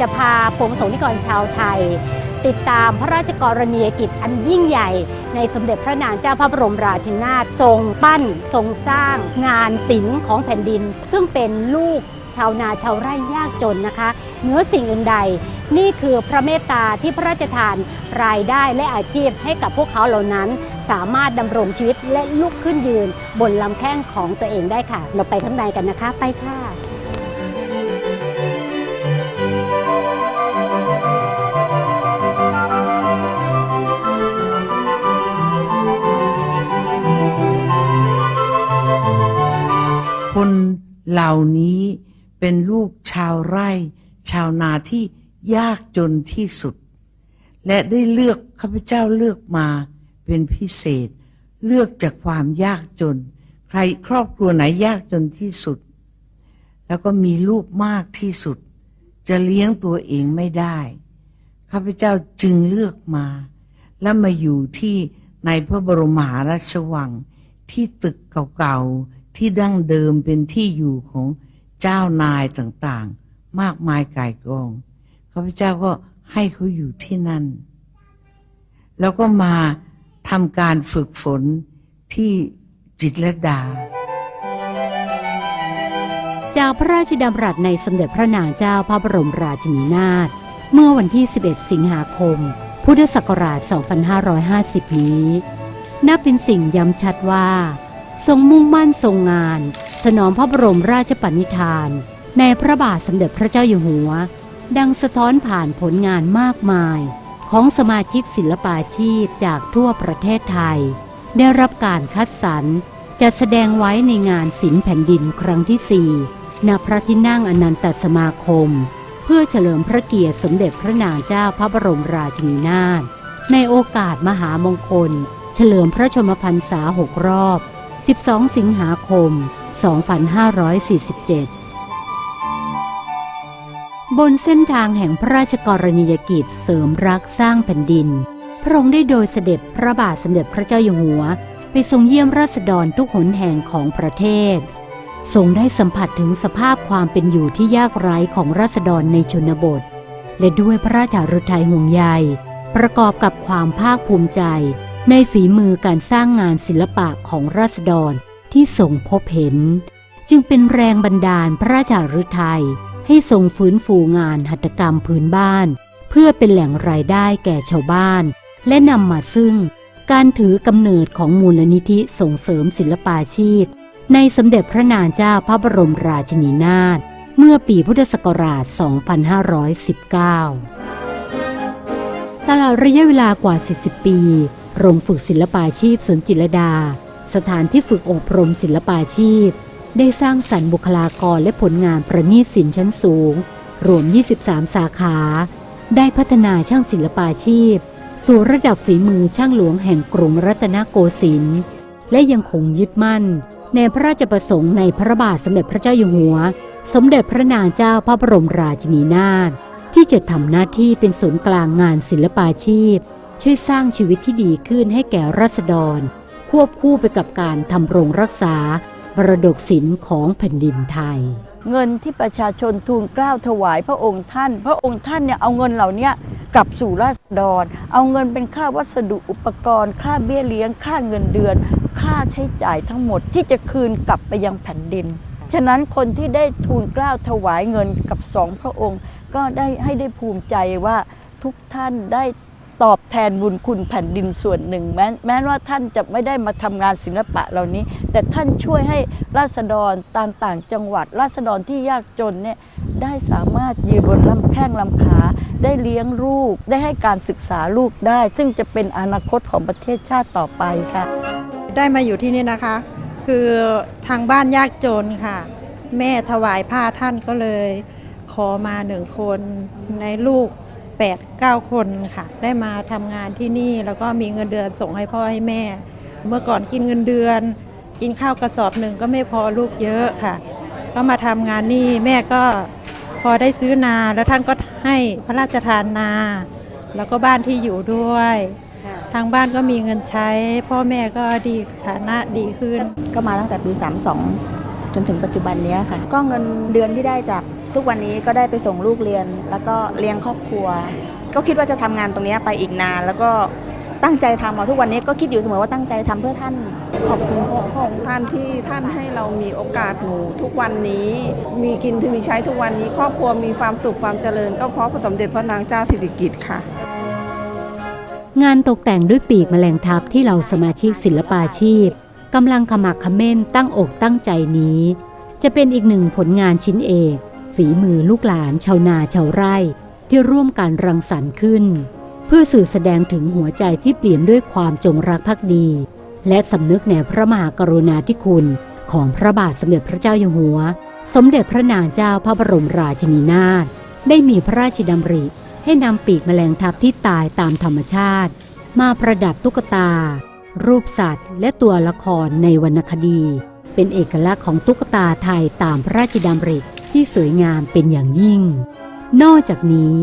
จะพาพวงสงฆ์นิกรชาวไทย ติดตามพระราชกรณียกิจอันยิ่งใหญ่ ในสมเด็จพระนางเจ้าพระบรมราชินีนาถทรงปั้น ทรงสร้าง งานศิลป์ของแผ่นดิน ซึ่งเป็นลูกชาวนาชาวไร่ยากจนนะคะเนื้อสิ่งอื่นใด นี่คือพระเมตตาที่พระราชทานรายได้และอาชีพให้กับพวกเขาเหล่านั้น สามารถดำรงชีวิตและลุกขึ้นยืน บนลำแข้งของตัวเองได้ค่ะ เราไปข้างในกันนะคะ ไปค่ะ คนเหล่านี้เป็นลูกชาวไร่ ชาวนาที่ยากจนที่สุด และได้เลือกข้าพเจ้าเลือกมาเป็นพิเศษ เลือกจากความยากจน ใครครอบครัวไหนยากจนที่สุด แล้วก็มีลูกมากที่สุด จะเลี้ยงตัวเองไม่ได้ข้าพเจ้าจึงเลือกมา และมาอยู่ที่ในพระบรมหาราชวังที่ตึกเก่าๆ ที่ดั้งเดิมเป็นที่อยู่ของเจ้านายต่างๆ มากมายก่ายกองข้าพเจ้าก็ให้เขาอยู่ที่นั่น แล้วก็มาทำการฝึกฝนที่จิตรลดา จากพระราชดำรัสในสมเด็จพระนางเจ้าพระบรมราชินีนาถเมื่อวันที่ 11 สิงหาคม พุทธศักราช 2550 นี้ นับเป็นสิ่งย้ำชัดว่า ทรงมุ่งมั่นทรงงาน สนองพระบรมราชปณิธาน ในพระบาทสมเด็จพระเจ้าอยู่หัว ดังสะท้อนผ่านผลงานมากมาย ของสมาชิกศิลปาชีพจากทั่วประเทศไทย ได้รับการคัดสรรจะแสดงไว้ในงานศิลป์แผ่นดินครั้งที่4ณพระที่นั่งอนันตสมาคม เพื่อเฉลิมพระเกียรติสมเด็จพระนางเจ้าพระบรมราชินีนาถในโอกาสมหามงคล เฉลิมพระชนมพรรษา6รอบ 12 สิงหาคม 2547 บนเส้นทางแห่งพระราชกรณียกิจเสริมรักสร้างแผ่นดิน พระองค์ได้โดยเสด็จพระบาทสมเด็จพระเจ้าอยู่หัว ไปทรงเยี่ยมราษฎรทุกหนแห่งของประเทศ ทรงได้สัมผัสถึงสภาพความเป็นอยู่ที่ยากไร้ของราษฎรในชนบท และด้วยพระราชาฤทัยห่วงใยประกอบกับความภาคภูมิใจ ในฝีมือการสร้างงานศิลปะของราษฎรที่ทรงพบเห็น จึงเป็นแรงบันดาลพระราชาฤทัยให้ทรงฟื้นฟูงานหัตถกรรมพื้นบ้าน เพื่อเป็นแหล่งรายได้แก่ชาวบ้าน และนำมาซึ่งการถือกำเนิดของมูลนิธิส่งเสริมศิลปาชีพ ในสมเด็จพระนางเจ้าพระบรมราชินีนาถเมื่อปีพุทธศักราช 2519 ตลอดระยะเวลากว่า 40 ปี โรงฝึกศิลปาชีพสวนจิรดา สถานที่ฝึกอบรมศิลปาชีพ ได้สร้างสรรค์บุคลากรและผลงานประณีตศิลป์ชั้นสูง รวม 23 สาขา ได้พัฒนาช่างศิลปาชีพ สู่ระดับฝีมือช่างหลวงแห่งกรุงรัตนโกสินทร์และยังคงยึดมั่น ในพระราชประสงค์ในพระบาทสมเด็จพระเจ้าอยู่หัว สมเด็จพระนางเจ้าพระบรมราชินีนาถที่จะทำหน้าที่เป็นศูนย์กลางงานศิลปาชีพ ช่วยสร้างชีวิตที่ดีขึ้นให้แก่ราษฎร ควบคู่ไปกับการทำรงรักษามรดกศิลป์ของแผ่นดินไทย เงินที่ประชาชนทูลเกล้าถวายพระองค์ท่าน พระองค์ท่านเนี่ยเอาเงินเหล่านี้กลับสู่ราษฎร เอาเงินเป็นค่าวัสดุอุปกรณ์ ค่าเบี้ยเลี้ยง ค่าเงินเดือน ค่าใช้จ่ายทั้งหมดที่จะคืนกลับไปยังแผ่นดิน ฉะนั้นคนที่ได้ทูลเกล้าถวายเงินกับสองพระองค์ ก็ได้ให้ได้ภูมิใจว่าทุกท่านได้ ตอบแทนบุญคุณแผ่นดินส่วนหนึ่ง แม้แม้ว่าท่านจะไม่ได้มาทำงานศิลปะเหล่านี้ แต่ท่านช่วยให้ราษฎรตามต่างจังหวัด ราษฎรที่ยากจนเนี่ยได้สามารถยืนบนลำแข้งลำขา ได้เลี้ยงลูก ได้ให้การศึกษาลูกได้ ซึ่งจะเป็นอนาคตของประเทศชาติต่อไปค่ะ ได้มาอยู่ที่นี่นะคะ คือทางบ้านยากจนค่ะ แม่ถวายผ้าท่านก็เลย ขอมาหนึ่งคนในลูก 8 9 คนค่ะ ได้มาทำงานที่นี่แล้วก็มีเงินเดือนส่งให้พ่อให้แม่ เมื่อก่อนกินเงินเดือน กินข้าวกระสอบหนึ่งก็ไม่พอลูกเยอะค่ะ ก็มาทำงานนี่แม่ก็พอได้ซื้อนาแล้วท่านก็ให้พระราชทานนา แล้วก็บ้านที่อยู่ด้วย ทางบ้านก็มีเงินใช้ พ่อแม่ก็ดีฐานะดีขึ้น ก็มาตั้งแต่ปี 32 จนถึงปัจจุบันนี้ค่ะ ก็เงินเดือนที่ได้จาก ทุกวันนี้ก็ได้ไปส่งลูกเรียน แล้วก็เลี้ยงครอบครัว ก็คิดว่าจะทำงานตรงนี้ไปอีกนาน แล้วก็ตั้งใจทำมาทุกวันนี้ก็คิดอยู่เสมอว่าตั้งใจทำเพื่อท่าน ขอบคุณพระองค์ท่านที่ท่านให้เรามีโอกาสหนูทุกวันนี้มีกินที่มีใช้ทุกวันนี้ ครอบครัวมีความสุขความเจริญ ก็เพราะพระสมเด็จพระนางเจ้าสิริกิติ์ค่ะ งานตกแต่งด้วยปีกแมลงทับที่เราสมาชิกศิลปาชีพกำลังขมักเขม้นตั้งอกตั้งใจนี้ จะเป็นอีกหนึ่งผลงานชิ้นเอก ฝีมือลูกหลานชาวนาชาวไร่ที่ร่วมกันรังสรรค์ขึ้น เพื่อสื่อแสดงถึงหัวใจที่เปลี่ยมด้วยความจงรักภักดี และสำนึกในพระมหากรุณาธิคุณของพระบาทสมเด็จพระเจ้าอยู่หัว สมเด็จพระนางเจ้าพระบรมราชินีนาถได้มีพระราชดำริ ให้นำปีกแมลงทับที่ตายตามธรรมชาติ มาประดับตุ๊กตา รูปสัตว์ และตัวละครในวรรณคดี เป็นเอกลักษณ์ของตุ๊กตาไทยตามพระราชดำริ ที่สวยงามเป็นอย่างยิ่ง นอกจากนี้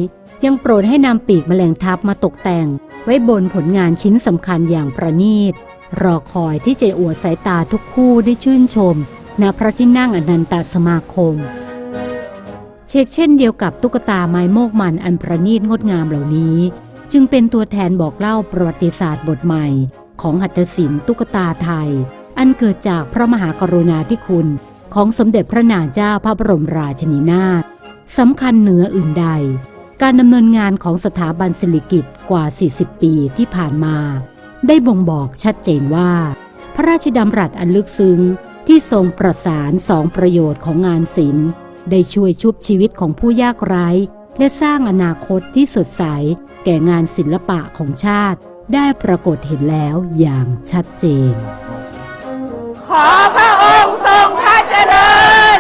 ยังโปรดให้นำปีกแมลงทับมาตกแต่ง ไว้บนผลงานชิ้นสำคัญอย่างประณีต รอคอยที่จะอวดสายตาทุกคู่ได้ชื่นชมณพระที่นั่งอนันตสมาคม เชกเช่นเดียวกับตุ๊กตาไม้โมกมันอันประณีตงดงามเหล่านี้ จึงเป็นตัวแทนบอกเล่าประวัติศาสตร์บทใหม่ ของหัตถศิลป์ตุ๊กตาไทย อันเกิดจากพระมหากรุณาธิคุณ ของสมเด็จพระนางเจ้าพระบรมราชินีนาถสำคัญเหนืออื่นใด การดำเนินงานของสถาบันศิริกิตกว่า 40 ปีที่ผ่านมา ได้บ่งบอกชัดเจนว่า พระราชดำรัสอันลึกซึ้งที่ทรงประสานสองประโยชน์ของงานศิลป์ ได้ช่วยชุบชีวิตของผู้ยากไร้ และสร้างอนาคตที่สดใส แก่งานศิลปะของชาติ ได้ปรากฏเห็นแล้วอย่างชัดเจน อพระองค์ทรงพระเจริญ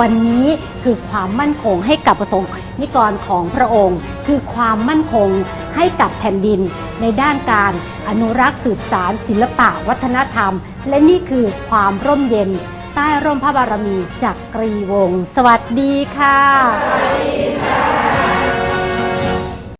วันนี้คือความมั่นคงให้กับประสงค์นิกรของพระองค์ คือความมั่นคงให้กับแผ่นดิน ในด้านการอนุรักษ์สืบสารศิลปะวัฒนธรรม และนี่คือความร่มเย็น ใต้ร่มพระบารมีจากกรีวงศ์สวัสดีค่ะ